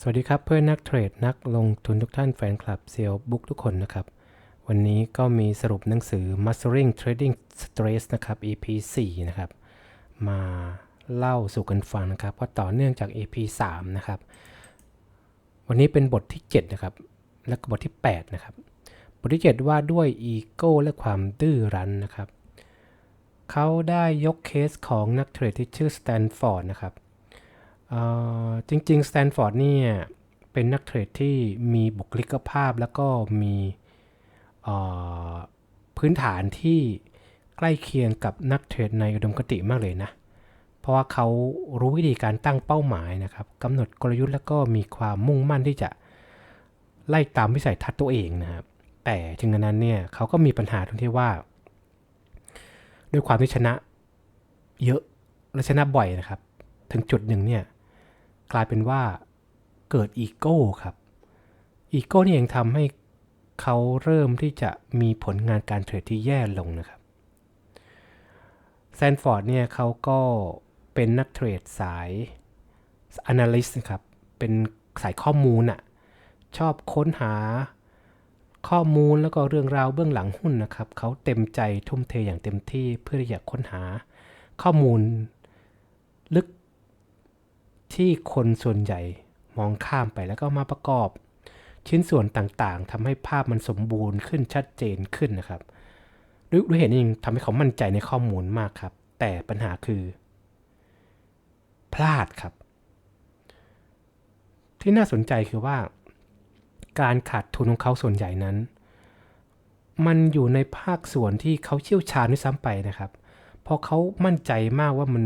สวัสดีครับเพื่อนนักเทรดนักลงทุนทุกท่านแฟนคลับเซียวบุ๊กทุกคนนะครับ วันนี้ก็มีสรุปหนังสือ Mastering Trading Stress นะครับ EP 4 นะครับ มาเล่าสู่กันฟังนะครับก็ต่อเนื่องจาก EP 3 นะครับ วันนี้เป็นบทที่ 7 นะครับ และก็บทที่ 8 นะครับ บทที่ 7 ว่าด้วยอีโก้และความดื้อรั้นนะครับ เขาได้ยกเคสของนักเทรดที่ชื่อสแตนฟอร์ดนะครับ จริงๆสแตนฟอร์ดเนี่ยเป็นนักเทรดที่มีบุคลิกภาพแล้วก็มีพื้นฐานที่ใกล้เคียงกับนักเทรดในอุดมคติมากเลยนะ เพราะว่าเขารู้วิธีการตั้งเป้าหมายนะครับกำหนดกลยุทธ์แล้วก็มีความมุ่งมั่นที่จะไล่ตามวิสัยทัศน์ตัวเองนะครับ แต่ถึงกระนั้นเนี่ยเขาก็มีปัญหาตรงที่ว่า ด้วยความที่ชนะเยอะและชนะบ่อยนะครับ ถึงจุดหนึ่งเนี่ย กลายเป็นว่าเกิดอีโก้ครับอีโก้นี่เองทำให้เขาเริ่มที่จะมีผลงานการเทรดที่แย่ลงนะครับแซนฟอร์ดเนี่ยเขาก็เป็นนักเทรดสาย Analyst นะครับ เป็นสายข้อมูลอะชอบค้นหาข้อมูลแล้วก็เรื่องราวเบื้องหลังหุ้นนะครับ เขาเต็มใจทุ่มเทอย่างเต็มที่เพื่อที่จะค้นหาข้อมูลลึก ที่คนส่วนใหญ่มองข้ามไปแล้วก็มาประกอบ ชิ้นส่วนต่างๆทำให้ภาพมันสมบูรณ์ขึ้นชัดเจนขึ้นนะครับด้วยด้วยเหตุนี้ทำให้เขามั่นใจในข้อมูลมากครับ แต่ปัญหาคือ พลาดครับ ที่น่าสนใจคือว่า การขาดทุนของเขาส่วนใหญ่นั้น มันอยู่ในภาคส่วนที่เขาเชี่ยวชาญด้วยซ้ำไปนะครับ เพราะเขามั่นใจมากว่ามัน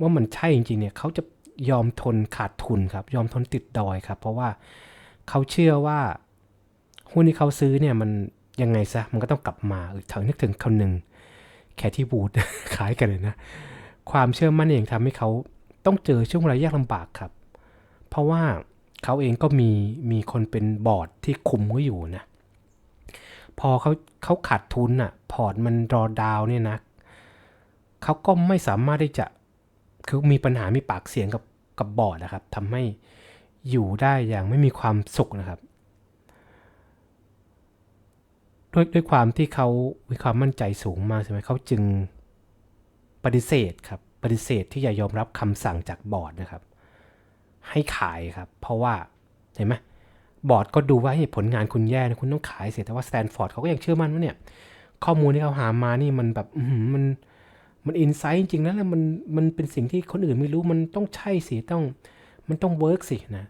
ว่ามันใช่จริงๆเนี่ยเขาจะยอมทนขาดทุนครับ ยอมทนติดดอยครับ เพราะว่าเขาเชื่อว่าหุ้นที่เขาซื้อเนี่ยมันยังไงซะมันก็ต้องกลับมาเออถึงนึกถึงคนหนึ่งแคที่บูดขายกันเลยนะ ความเชื่อมั่นเองทำให้เขาต้องเจอช่วงเวลายากลำบากครับ เพราะว่าเขาเองก็มีมีคนเป็นบอร์ดที่คุมเขาอยู่นะ พอเขาเขาขาดทุนอะ พอร์ตมันรอดาวเนี่ยนะเขาก็ไม่สามารถที่จะ คือมีปัญหามีปากเสียงกับกับบอร์ดนะครับทำให้อยู่ได้อย่างไม่มีความสุขนะครับ ด้วยด้วยความที่เขามีความมั่นใจสูงมากใช่ไหมเขาจึงปฏิเสธครับปฏิเสธที่จะยอมรับคำสั่งจากบอร์ดนะครับ ให้ขายครับ เพราะว่าเห็นไหมบอร์ดก็ดูว่าให้ผลงานคุณแย่นะคุณต้องขายเสียแต่ว่าสแตนฟอร์ดเขาก็ยังเชื่อมั่นว่าเนี่ยข้อมูลที่เขาหามานี่มันแบบมัน มันอินไซต์จริงๆนะแล้วมันมันเป็นสิ่งที่คนอื่นไม่รู้มันต้องใช่สิต้อง มันต้องเวิร์กสินะ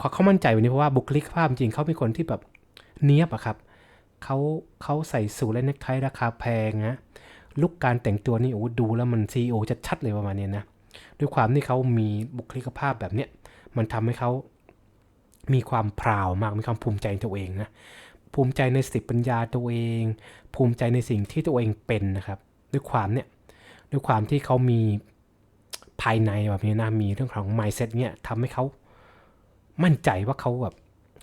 ขอเขามั่นใจวันนี้เพราะว่าบุคลิกภาพจริงเขาเป็นคนที่แบบเนี้ยบอะครับเขาเขาใส่สูทและเนคไทราคาแพงนะลุกการแต่งตัวนี่โอ้ดูแล้วมันซีโอจะชัดเลยประมาณนี้นะด้วยความที่เขามีบุคลิกภาพแบบเนี้ยมันทำให้เขามีความพราวมากมีความภูมิใจในตัวเองนะภูมิใจในสติปัญญาตัวเอง ภูมิใจในสิ่งที่ตัวเองเป็นนะครับ ด้วยความเนี่ยด้วยความที่เขามีภายในแบบนี้นะมีเรื่องของ mindset เนี่ยทำให้เขามั่นใจว่าเขาแบบ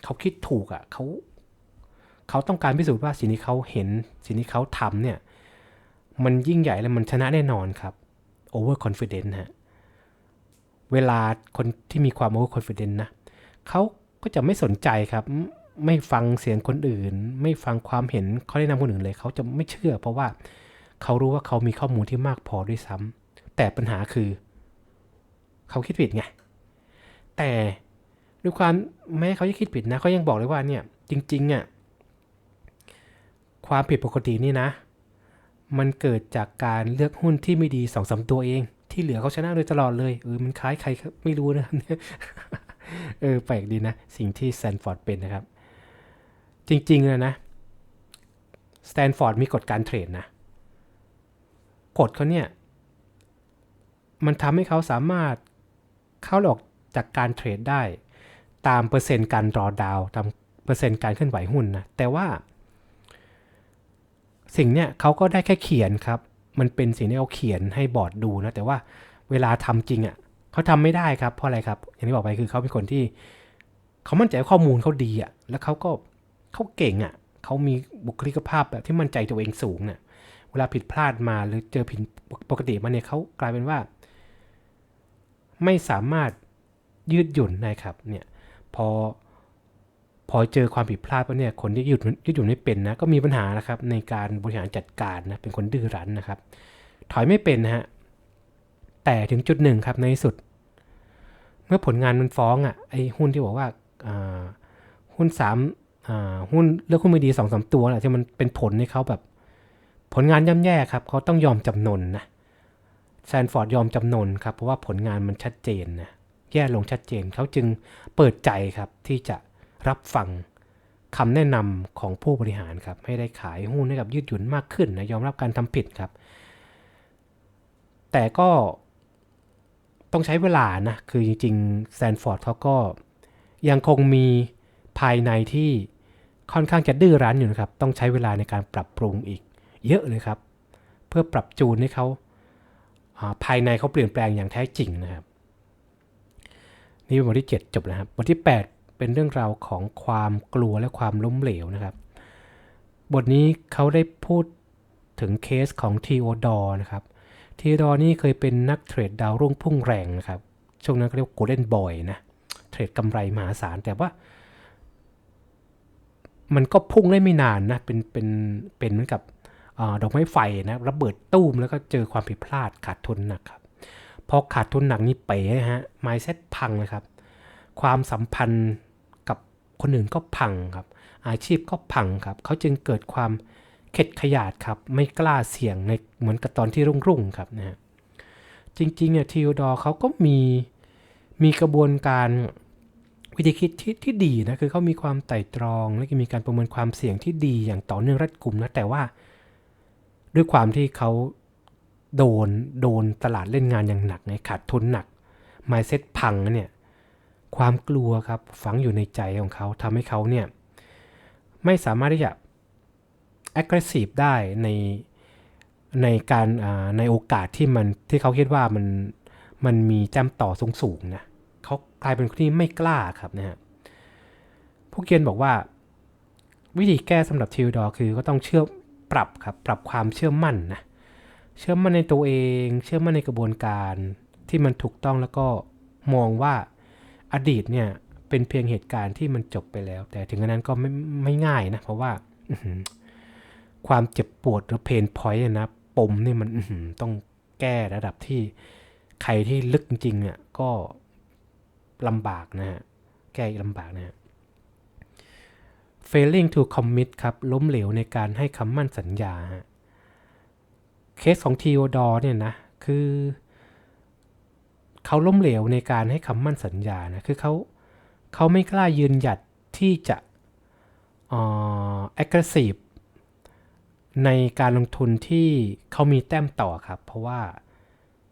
เขาคิดถูกอะ่ะเขาเขาต้องการพิสูจน์ว่าสิ่งที่เขาเห็นสิ่งที่เขาทำเนี่ยมันยิ่งใหญ่และมันชนะแน่นอนครับ over confident ฮะเวลาคนที่มีความ over confident นะเขาก็จะไม่สนใจครับ ไม่ฟังเสียงคนอื่น ไม่ฟังความเห็นเขาแนะนำคนอื่นเลย เขาจะไม่เชื่อ เพราะว่า เขารู้ว่าเขามีข้อมูลที่มากพอด้วยซ้ำแต่ปัญหาคือ เขาคิดผิดไง แต่ด้วยความแม้เขาจะคิดผิดนะเขายังบอกเลยว่าเนี่ย จริงๆอะความผิดปกตินี่นะ มันเกิดจากการเลือกหุ้นที่ไม่ดีสองสาตัวเอง ที่เหลือเขาชนะโดยตลอดเลยเออมันคล้ายใครไม่รู้นะเออแปลกดีนะ สิ่งที่แซนฟอร์ดเป็นนะครับ จริงๆเลยนะสแตนฟอร์ดมีกฎการเทรดนะ กฎเขาเนี่ย มันทำให้เขาสามารถเข้าหลอกจากการเทรดได้ ตามเปอร์เซ็นต์การรอดาวตามเปอร์เซ็นต์การเคลื่อนไหวหุ้นนะ แต่ว่า สิ่งเนี้ยเขาก็ได้แค่เขียนครับ มันเป็นสิ่งที่เขาเขียนให้บอร์ดดูนะ แต่ว่าเวลาทำจริงอะ่ะเขาทำไม่ได้ครับเพราะอะไรครับ อย่างที่บอกไปคือเขาเป็นคนที่เขามั่นใจข้อมูลเขาดีอะ่ะแล้วเขาก็เขาเก่งอะ่ะเขามีบุคลิกภาพแบบที่มั่นใจตัวเองสูงเนี่ย เวลาผิดพลาดมาหรือเจอผิดปกติมาเนี่ยเขากลายเป็นว่า ไม่สามารถยืดหยุ่นนะครับเนี่ยพอพอเจอความผิดพลาดแล้วเนี่ยคนที่ยืดยืดหยุ่นไม่เป็นนะก็มีปัญหานะครับในการบริหารจัดการนะเป็นคนดื้อรั้นนะครับ ถอยไม่เป็นนะฮะแต่ถึงจุดหนึ่งครับในที่สุด เมื่อผลงานมันฟ้องอะไอ้หุ้นที่บอกว่าหุ้นสามหุ้นเลือกหุ้นไม่ดีสองสามตัวแหละที่มันเป็นผลให้เขาแบบ ผลงานย่ำแย่ครับเขาต้องยอมจำนนนะแซนฟอร์ดยอมจำนนครับ เพราะว่าผลงานมันชัดเจนนะแย่ลงชัดเจนเขาจึงเปิดใจครับที่จะรับฟังคำแนะนำของผู้บริหารครับ ให้ได้ขายหุ้นให้กับยืดหยุ่นมากขึ้นนะยอมรับการทำผิดครับ แต่ก็ต้องใช้เวลานะ คือจริงๆแซนฟอร์ดเขาก็ยังคงมีภายในที่ค่อนข้างจะดื้อรั้นอยู่นะครับ ต้องใช้เวลาในการปรับปรุงอีก เยอะเลยครับ เพื่อปรับจูนให้เขาภายในเขาเปลี่ยนแปลงอย่างแท้จริงนะครับ นี่เป็นบทที่ 7 จบแล้วครับบทที่ 8 เป็นเรื่องราวของความกลัวและความล้มเหลวนะครับ บทนี้เขาได้พูดถึงเคสของทีโอดอร์นะครับทีโอดอร์นี่เคยเป็นนักเทรดดาวรุ่งพุ่งแรงนะครับ ช่วงนั้นเขาเรียกโกลเด้นบอยนะเทรดกำไรมหาศาลแต่ว่ามันก็พุ่งได้ไม่นานนะ เป็น เป็น เป็นเหมือนกับ ดอกไม้ไฟนะระเบิดตู้มแล้วก็เจอความผิดพลาดขาดทุนหนักครับพอขาดทุนหนักนี่เป๋ฮะไมเซ็ตพังเลยครับ ความสัมพันธ์กับคนอื่นก็พังครับ อาชีพก็พังครับ เขาจึงเกิดความเข็ดขยาดครับ ไม่กล้าเสี่ยงในเหมือนกับตอนที่รุ่งๆครับนะฮะจริงๆเนี่ยทีโอดอร์เขาก็มีมีกระบวนการวิธีคิดที่ที่ดีนะคือเขามีความไตร่ตรอง และก็มีการประเมินความเสี่ยงที่ดีอย่างต่อเนื่องรัดกุมนะแต่ว่า ด้วยความที่เขาโดนโดนตลาดเล่นงานอย่างหนักไงขาดทุนหนัก m มเซ็ตพังเนี่ยความกลัวครับฝังอยู่ในใจของเขาทำให้เขาเนี่ยไม่สามารถที่จะ aggressive ได้ในในการในโอกาสที่มันที่เขาคิดว่ามันมันมีแจ้มต่อสูงสูงๆนะเขากลายเป็นคนที่ไม่กล้าครับนะฮะผู้เขียนบอกว่า วิธีแก้สำหรับทิวดอร์คือก็ต้องเชื่อ ปรับครับปรับความเชื่อมั่นนะเชื่อมั่นในตัวเอง เชื่อมั่นในกระบวนการที่มันถูกต้องแล้วก็มองว่าอดีตเนี่ยเป็นเพียงเหตุการณ์ที่มันจบไปแล้ว แต่ถึงกระนั้นก็ไม่ไม่ง่ายนะเพราะว่าความเจ็บปวดหรือเพนพอยต์นะปมนี่มันต้องแก้ระดับที่ใครที่ลึกจริงเนี่ยก็ลำบากนะฮะแก้ลำบากนะฮะ failing to commit ครับ ล้มเหลวในการให้คำมั่นสัญญา เคสของทีโอดอร์เนี่ยนะ คือเขาล้มเหลวในการให้คำมั่นสัญญานะ คือเขาเขาไม่กล้ายืนหยัดที่จะเอ่อ aggressive ในการลงทุนที่เขามีแต้มต่อครับ เพราะว่า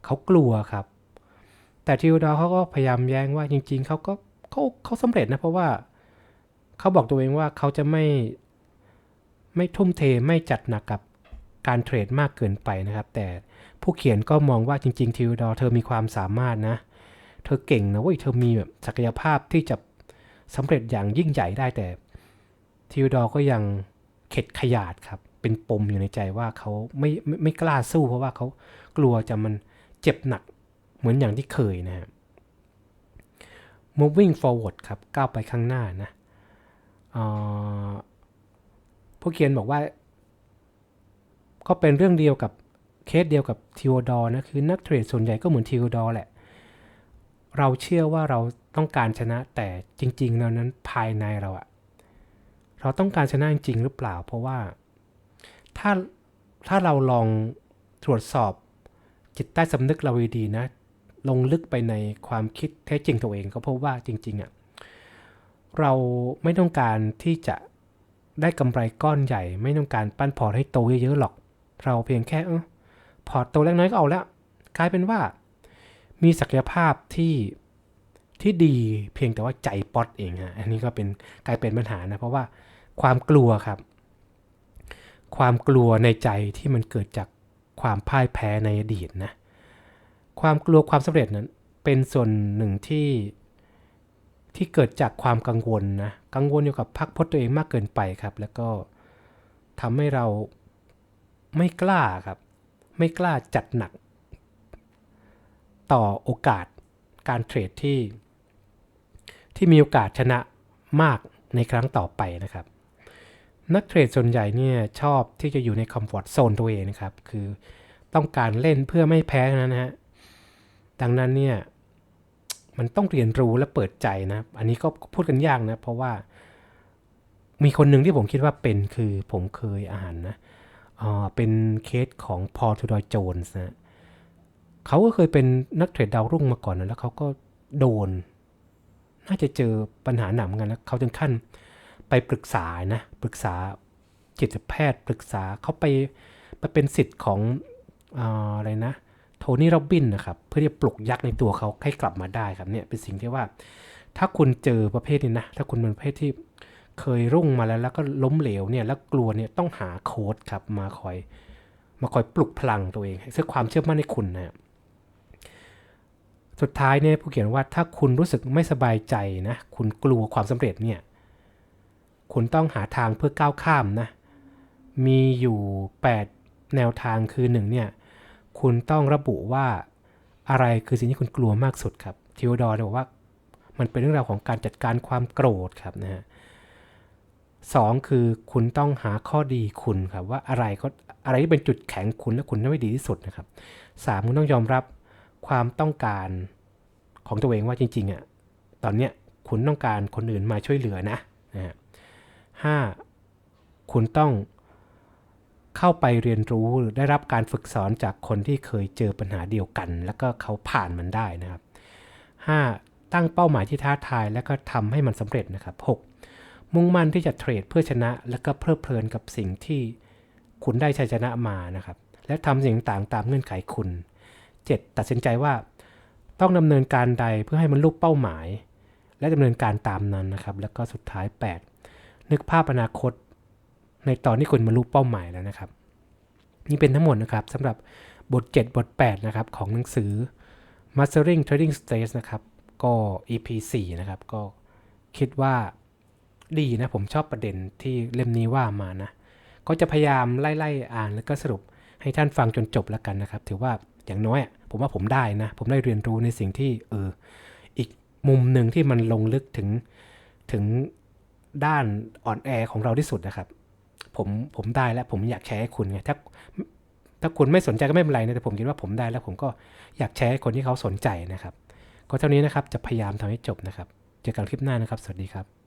เขากลัวครับ แต่ทีโอดอร์เขาก็พยายามแย้งว่าจริง ๆเขาก็เขาเขาสำเร็จนะ เพราะว่า เขาบอกตัวเองว่าเขาจะไม่ไม่ทุ่มเทไม่จัดหนักกับการเทรดมากเกินไปนะครับ แต่ผู้เขียนก็มองว่าจริงๆทิวดอเธอมีความสามารถนะ เธอเก่งนะเว้ยเธอมีแบบศักยภาพที่จะสำเร็จอย่างยิ่งใหญ่ได้แต่ทิวดอก็ยังเข็ดขยาดครับ เป็นปมอยู่ในใจว่าเขาไม่ไม่ไม่กล้าสู้เพราะว่าเขากลัวจะมันเจ็บหนักเหมือนอย่างที่เคยนะครับ moving forward ครับก้าวไปข้างหน้านะ ผู้เขียนบอกว่า ก็เป็นเรื่องเดียวกับเคสเดียวกับทีโอดอร์นะ คือนักเทรดส่วนใหญ่ก็เหมือนทีโอดอร์แหละ เราเชื่อว่าเราต้องการชนะแต่จริงๆแล้วนั้นภายในเราอะเราต้องการชนะจริงหรือเปล่า เพราะว่าถ้าถ้าเราลองตรวจสอบจิตใต้สำนึกเราดีๆนะ ลงลึกไปในความคิดแท้จริงตัวเองก็พบว่าจริงๆอะ เราไม่ต้องการที่จะได้กำไรก้อนใหญ่ ไม่ต้องการปั้นพอร์ตให้โตเยอะๆหรอก เราเพียงแค่เออพอร์ตโตเล็กน้อยก็เอาแล้วกลายเป็นว่า มีศักยภาพที่ที่ดีเพียงแต่ว่าใจป๊อตเองฮะอันนี้ก็เป็นกลายเป็นปัญหานะเพราะว่าความกลัวครับ ความกลัวในใจที่มันเกิดจากความพ่ายแพ้ในอดีตนะ ความกลัวความสำเร็จนั้นเป็นส่วนหนึ่งที่ ที่เกิดจากความกังวลนะกังวลอยู่ยวกับพักพจน์ตัวเองมากเกินไปครับ แล้วก็ทำให้เราไม่กล้าครับ ไม่กล้าจัดหนัก ต่อโอกาสการเทรดที่ ที่มีโอกาสชนะมากในครั้งต่อไปนะครับ นักเทรดส่วนใหญ่เนี่ยชอบที่จะอยู่ในคอมฟอร์ทโซนตัวเองนะครับ คือต้องการเล่นเพื่อไม่แพ้นะฮะดังนั้นเนี่ย มันต้องเรียนรู้และเปิดใจนะ อันนี้ก็พูดกันยากนะ เพราะว่ามีคนหนึ่งที่ผมคิดว่าเป็นคือผมเคยอ่านนะเอ่อเป็นเคสของพอทูดอยโจนส์นะเขาก็เคยเป็นนักเทรดดาวรุ่งมาก่อนนะแล้วเขาก็โดน น่าจะเจอปัญหาหนักกันแล้วเขาถึงขั้นไปปรึกษานะปรึกษาจิตแพทย์ปรึกษาเขาไปไปเป็นสิทธิ์ของอออะไรนะ โทนี่โรบบินนะครับเพื่อที่จะปลุกยักษ์ในตัวเขาให้กลับมาได้ครับเนี่ยเป็นสิ่งที่ว่า ถ้าคุณเจอประเภทนี้นะ ถ้าคุณเป็นประเภทที่เคยรุ่งมาแล้วแล้วก็ล้มเหลวเนี่ยแล้วกลัวเนี่ยต้องหาโค้ดครับมาคอยมาคอยปลุกพลังตัวเองให้เสื้อความเชื่อมั่นในคุณนะสุดท้ายเนี่ยผู้เขียนว่าถ้าคุณรู้สึกไม่สบายใจนะคุณกลัวความสำเร็จเนี่ยคุณต้องหาทางเพื่อก้าวข้ามนะมีอยู่ 8 แนวทางคือหนึ่งเนี่ย คุณต้องระบุว่าอะไรคือสิ่งที่คุณกลัวมากสุดครับทิวดอร์บอกว่ามันเป็นเรื่องราวของการจัดการความโกรธครับนะฮะสองคือคุณต้องหาข้อดีคุณครับว่าอะไรก็อะไรที่เป็นจุดแข็งคุณและคุณทำให้ดีที่สุดนะครับสามคุณต้องยอมรับความต้องการของตัวเองว่าจริงๆอะตอนเนี้ยคุณต้องการคนอื่นมาช่วยเหลือนะนะฮะห้าคุณต้อง เข้าไปเรียนรู้หรือได้รับการฝึกสอนจากคนที่เคยเจอปัญหาเดียวกัน แล้วก็เขาผ่านมันได้นะครับ 5. ตั้งเป้าหมายที่ท้าทาย แล้วก็ทำให้มันสำเร็จนะครับ 6. มุ่งมั่นที่จะเทรดเพื่อชนะ แล้วก็เพลิดเพลินกับสิ่งที่คุณได้ชัยชนะมานะครับ และทำสิ่งต่างๆตามเงื่อนไขคุณ 7. ตัดสินใจว่าต้องดำเนินการใดเพื่อให้มันลุกเป้าหมาย และดำเนินการตามนั้นนะครับ แล้วก็สุดท้าย 8. นึกภาพอนาคต ในตอนที่คุณบรรลุเป้าหมายแล้วนะครับ นี่เป็นทั้งหมดนะครับสำหรับบท 7 บท 8 นะครับ ของหนังสือ Mastering Trading Stress นะครับ ก็ EP 4 นะครับ ก็คิดว่าดีนะ ผมชอบประเด็นที่เล่มนี้ว่ามานะ ก็จะพยายามไล่ๆอ่านแล้วก็สรุปให้ท่านฟังจนจบแล้วกันนะครับ ถือว่าอย่างน้อยผมว่าผมได้นะ ผมได้เรียนรู้ในสิ่งที่เอออีกมุมหนึ่งที่มันลงลึกถึงถึงด้านอ่อนแอของเราที่สุดนะครับ ผมผมได้แล้วผมอยากแชร์ให้คุณไงถ้าถ้าคุณไม่สนใจก็ไม่เป็นไรนะแต่ผมคิดว่าผมได้แล้วผมก็อยากแชร์ให้คนที่เขาสนใจนะครับ ก็เท่านี้นะครับจะพยายามทำให้จบนะครับ เจอกันคลิปหน้านะครับ สวัสดีครับ